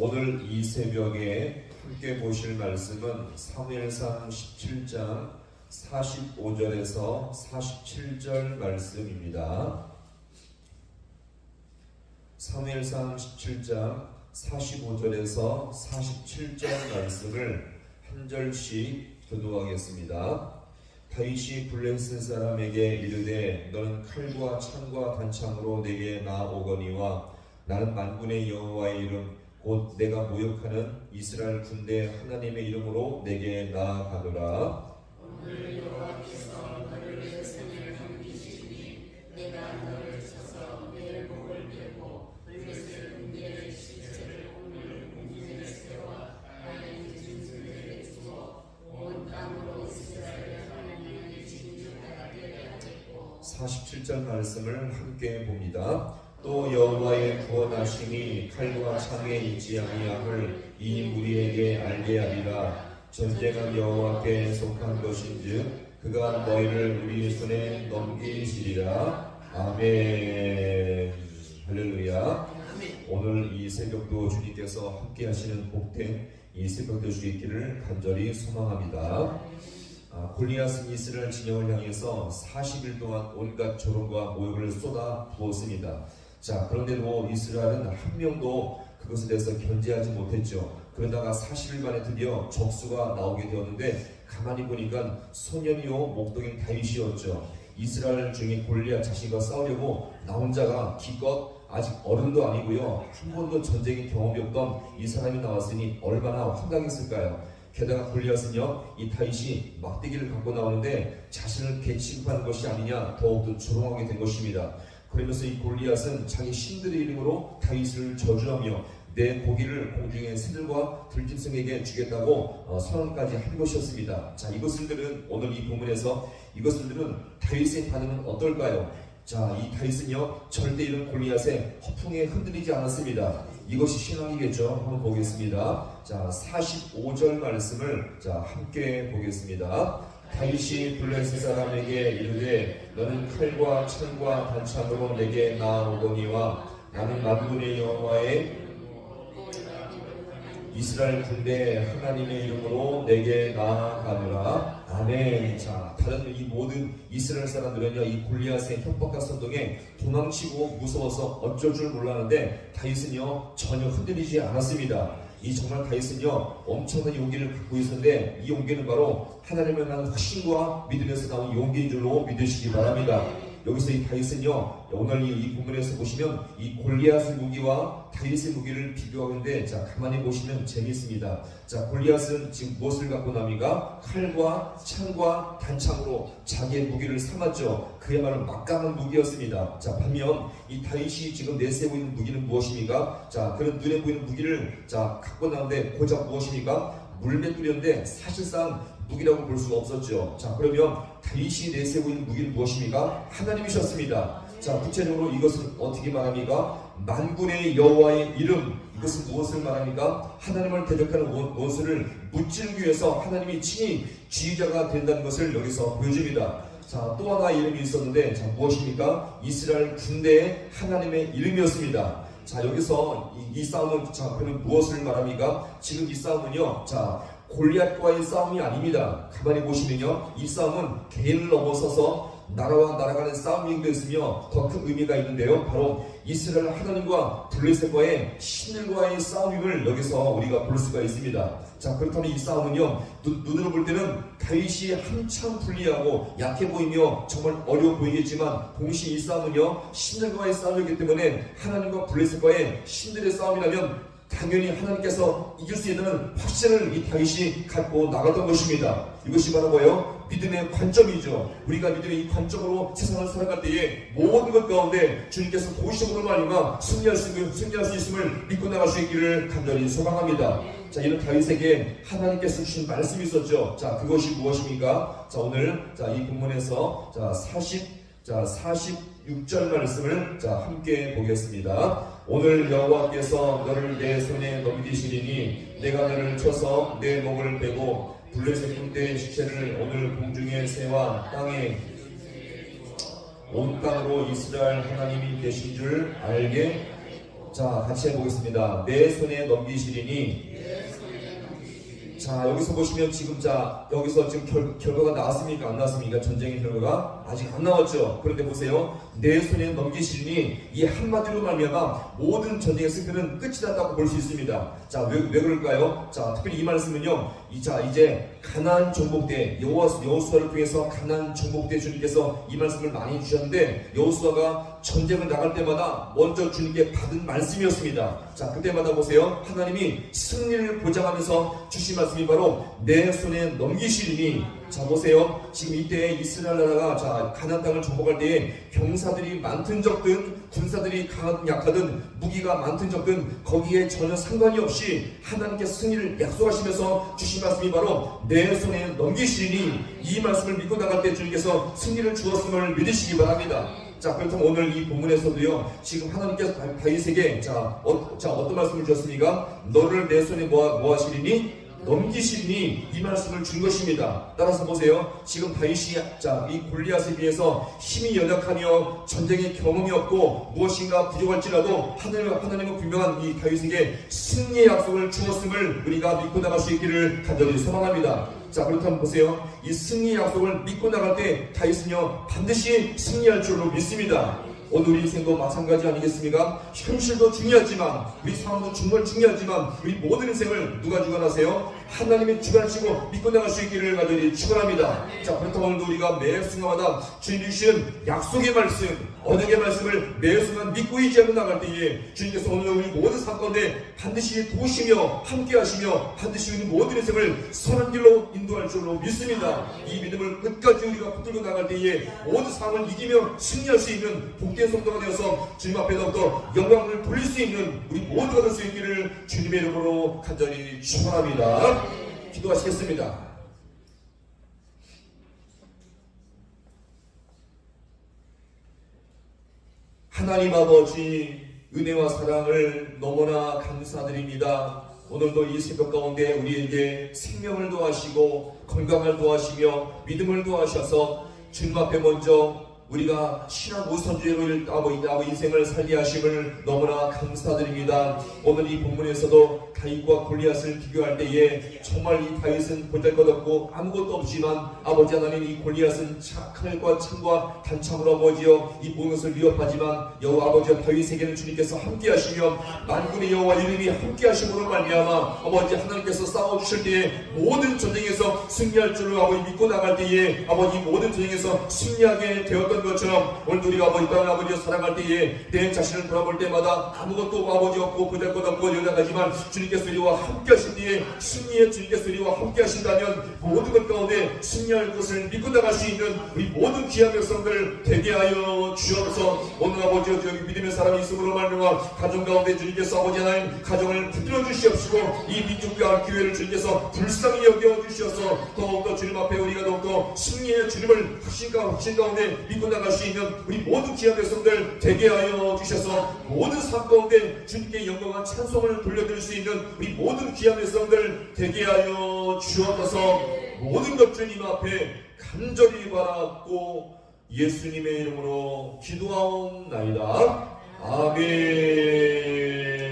오늘 이 새벽에 함께 보실 말씀은 사무엘상 17장 45절에서 47절 말씀입니다. 사무엘상 17장 45절에서 47절 말씀을 한 절씩 교도하겠습니다. 다윗이 블레셋 사람에게 이르되 너는 칼과 창과 단창으로 내게 나오거니와 나는 만군의 여호와의 이름 곧 내가 모욕하는 이스라엘 군대 하나님의 이름으로 내게 나아가노라 오늘 여호와께서 너를 내 손에 넘기시니 내가 너를 쳐서 내 목을 베고 블레셋 군대의 시체를 오늘 공중에 세워 땅의 짐승들에게 주어 온 땅으로 이스라엘 하나님의 진주하게 하겠고 47절 말씀을 함께 봅니다. 또 여호와의 구원하심이 칼과 창에 있지 아니함을 이 무리에게 알게 하리라. 전쟁은 여호와께 속한 것인즉 그가 너희를 우리 손에 넘기시리라. 아멘. 할렐루야. 오늘 이 새벽도 주님께서 함께 하시는 복된 이 새벽 될수 있기를 간절히 소망합니다. 아, 골리앗은 이스라엘 진영을 향해서 40일 동안 온갖 조롱과 모욕을 쏟아 부었습니다. 자, 그런데도 이스라엘은 한 명도 그것에 대해서 견제하지 못했죠. 그러다가 40일 만에 드디어 적수가 나오게 되었는데 가만히 보니까 소년이요 목동인 다윗이었죠. 이스라엘 중에 골리앗 자신과 싸우려고 나온 자가 기껏 아직 어른도 아니고요. 한 번도 전쟁의 경험이 없던 이 사람이 나왔으니 얼마나 황당했을까요? 게다가 골리앗은요, 이 다윗이 막대기를 갖고 나오는데 자신을 개취급하는 것이 아니냐 더욱더 조롱하게 된 것입니다. 그러면서 이 골리앗은 자기 신들의 이름으로 다윗을 저주하며 내 고기를 공중의 새들과 들짐승에게 주겠다고 어, 선언까지 한 것이었습니다. 자, 이것들은 오늘 이 본문에서 이것들은 다윗의 반응은 어떨까요? 자, 이 다윗은요 절대 이런 골리앗의 허풍에 흔들리지 않았습니다. 이것이 신앙이겠죠. 한번 보겠습니다. 자, 45절 말씀을 자 함께 보겠습니다. 다윗이 블레셋 사람에게 이르되 너는 칼과 창과 단창으로 내게 나오거니와 나는 만군의 여호와의 이스라엘 군대 하나님의 이름으로 내게 나아가노라. 아멘. 자, 다른 이 모든 이스라엘 사람들은요, 이 골리앗의 협박과 선동에 도망치고 무서워서 어쩔 줄 몰랐는데 다윗은요 전혀 흔들리지 않았습니다. 이 정말 다윗은요 엄청난 용기를 갖고 있었는데 이 용기는 바로 하나님을 향한 확신과 믿음에서 나온 용기인 줄로 믿으시기 바랍니다. 여기서 이 다윗은요 오늘 이, 이 본문에서 보시면 이 골리앗의 무기와 다윗의 무기를 비교하는데 자 가만히 보시면 재미있습니다. 자 골리앗은 지금 무엇을 갖고 나니까 칼과 창과 단창으로 자기의 무기를 삼았죠. 그야말로 막강한 무기였습니다. 자 반면 이 다윗이 지금 내세우고 있는 무기는 무엇입니까? 자 그런 눈에 보이는 무기를 자 갖고 나는데 고작 무엇입니까? 물맷돌이었는데 사실상 무기라고 볼 수가 없었죠. 자, 그러면 다윗이 내세우고 있는 무기는 무엇입니까? 하나님이셨습니다. 자, 구체적으로 이것은 어떻게 말합니까? 만군의 여호와의 이름. 이것은 무엇을 말합니까? 하나님을 대적하는 원- 원수를 무찌르기 위해서 하나님이 친히 지휘자가 된다는 것을 여기서 보여줍니다. 자, 또 하나 이름이 있었는데, 자, 무엇입니까? 이스라엘 군대의 하나님의 이름이었습니다. 자, 여기서 이, 이 싸움은, 자, 그러면 무엇을 말합니까? 지금 이 싸움은요, 자, 골리앗과의 싸움이 아닙니다. 가만히 보시면요, 이 싸움은 개인을 넘어서서 나라와 나라 간의 싸움이 되었으며 더 큰 의미가 있는데요. 바로 이스라엘 하나님과 블레셋과의 신들과의 싸움임을 여기서 우리가 볼 수가 있습니다. 자 그렇다면 이 싸움은요 눈, 눈으로 볼 때는 다윗이 한참 불리하고 약해 보이며 정말 어려워 보이겠지만 동시에 이 싸움은요 신들과의 싸움이기 때문에 하나님과 블레셋과의 신들의 싸움이라면 당연히 하나님께서 이길 수 있는 확신을 이 다윗이 갖고 나갔던 것입니다. 이것이 바로 뭐예요? 믿음의 관점이죠. 우리가 믿음의 이 관점으로 세상을 살아갈 때에 모든 것 가운데 주님께서 도우심으로 말미암아 승리할 수, 있- 승리할 수 있음을 믿고 나갈 수 있기를 간절히 소망합니다. 자, 이런 다윗에게 하나님께서 주신 말씀이 있었죠. 자, 그것이 무엇입니까? 자, 오늘 자, 이 본문에서 자, 40, 자, 46절 말씀을 자, 함께 보겠습니다. 오늘 여호와께서 너를 내 손에 넘기시리니 내가 너를 쳐서 내 목을 빼고 블레셋 군대의 시체를 오늘 공중에 세와 땅에 온 땅으로 이스라엘 하나님이 계신 줄 알게 자, 같이 해보겠습니다. 내 손에 넘기시리니. 자, 여기서 보시면 지금 자, 여기서 지금 결, 결과가 나왔습니까? 안 나왔습니까? 전쟁의 결과가 아직 안 나왔죠. 그런데 보세요. 내 손에 넘기시리니 이 한마디로 말미암아 모든 전쟁의 승패는 끝이 났다고 볼 수 있습니다. 자, 왜, 왜 그럴까요? 자, 특별히 이 말씀은요. 이, 자, 이제 가나안 정복대 여호와 여호수아를 통해서 가나안 정복대 주님께서 이 말씀을 많이 주셨는데 여호수아가 전쟁을 나갈 때마다 먼저 주님께 받은 말씀이었습니다. 자, 그때마다 보세요. 하나님이 승리를 보장하면서 주신 말씀이 바로 내 손에 넘기시리니 자 보세요. 지금 이때 이스라엘 나라가 자 가나안 땅을 정복할 때에 병사들이 많든 적든 군사들이 강하든 약하든 무기가 많든 적든 거기에 전혀 상관이 없이 하나님께서 승리를 약속하시면서 주신 말씀이 바로 내 손에 넘기시리니 이 말씀을 믿고 나갈 때 주님께서 승리를 주었음을 믿으시기 바랍니다. 자 그렇다면 오늘 이 본문에서도요 지금 하나님께서 다- 다윗에게 자, 어, 자 어떤 말씀을 주셨습니까? 너를 내 손에 모아, 모아시리니 넘기시니 이 말씀을 준 것입니다. 따라서 보세요. 지금 다윗이 자, 이 골리앗에 비해서 힘이 연약하며 전쟁의 경험이 없고 무엇인가 부족할지라도 하나님, 하나님은 분명한 이 다윗에게 승리의 약속을 주었음을 우리가 믿고 나갈 수 있기를 간절히 소망합니다. 자, 그렇다면 보세요. 이 승리의 약속을 믿고 나갈 때 다윗은요 반드시 승리할 줄로 믿습니다. 오늘 우리 인생도 마찬가지 아니겠습니까? 현실도 중요하지만 우리 상황도 정말 중요하지만 우리 모든 인생을 누가 주관하세요? 하나님이 주관하시고 믿고 나갈 수 있기를 간절히 축원합니다. 자 그렇다면 오늘도 우리가 매 순간마다 주님 주시는 약속의 말씀, 언약의 말씀을 매 순간 믿고 의지하고 나갈 때에 주님께서 오늘 우리 모든 삶 가운데 반드시 도우시며 함께하시며 반드시 우리 모든 인생을 선한 길로 인도할 줄로 믿습니다. 이 믿음을 끝까지 우리가 붙들고 나갈 때에 모든 상황을 이기며 승리할 수 있는 복된 성도가 되어서 주님 앞에 더욱더 영광을 돌릴 수 있는 우리 모두가 될 수 있기를 주님의 이름으로 간절히 축원합니다. 기도하시겠습니다. 하나님 아버지 은혜와 사랑을 너무나 감사드립니다. 오늘도 이 새벽 가운데 우리에게 생명을 도하시고 건강을 도하시며 믿음을 도하셔서 주님 앞에 먼저 우리가 신앙 우선주의로 인생을 살게 하심을 너무나 감사드립니다. 오늘 이 본문에서도 다윗과 골리앗을 비교할 때에 정말 이 다윗은 보잘것없고 아무것도 없지만 아버지 하나님 이 골리앗은 착할과 참과 단참으로 아버지여 이 모든 것을 위협하지만 여호와 아버지와 다윗에게는 주님께서 함께하시며 만군의 여호와 이름이 함께하심으로 말미암아 아버지 하나님께서 싸워 주실 때에 모든 전쟁에서 승리할 줄로 믿고 나갈 때에 아버지 모든 전쟁에서 승리하게 되었던 것처럼 오늘 우리가 아버지 땅을 아버지와 살아갈 때에 내 자신을 돌아볼 때마다 아무것도 아버지 없고 보잘것없고 연약하지만 주님께서 우리와 함께 하신 뒤에 승리의 주님께서 우리와 함께 하신다면 모든 것 가운데 승리할 것을 믿고 나갈 수 있는 우리 모든 귀한 백성들 되게 하여 주옵소서. 오늘 아버지 여기 믿음의 사람이 있음으로 말미암아 가정 가운데 주님께서 아버지 하나님 가정을 붙들어 주시옵시고 이 민족과 교회를 주님께서 불쌍히 여겨 주시어서 더욱더 주님 앞에 우리가 더욱더 승리의 주님을 확신 가 확신 가운데 믿고 나갈 수 있는 우리 모든 귀한 백성들 되게 하여 주셔서 모든 삶 가운데 주님께 영광과 찬송을 돌려드릴 수 있는 우리 모든 귀한 백성들 되게 하여 주옵소서 모든 것 주님 앞에 간절히 바랐고 예수님의 이름으로 기도하옵나이다. 아멘.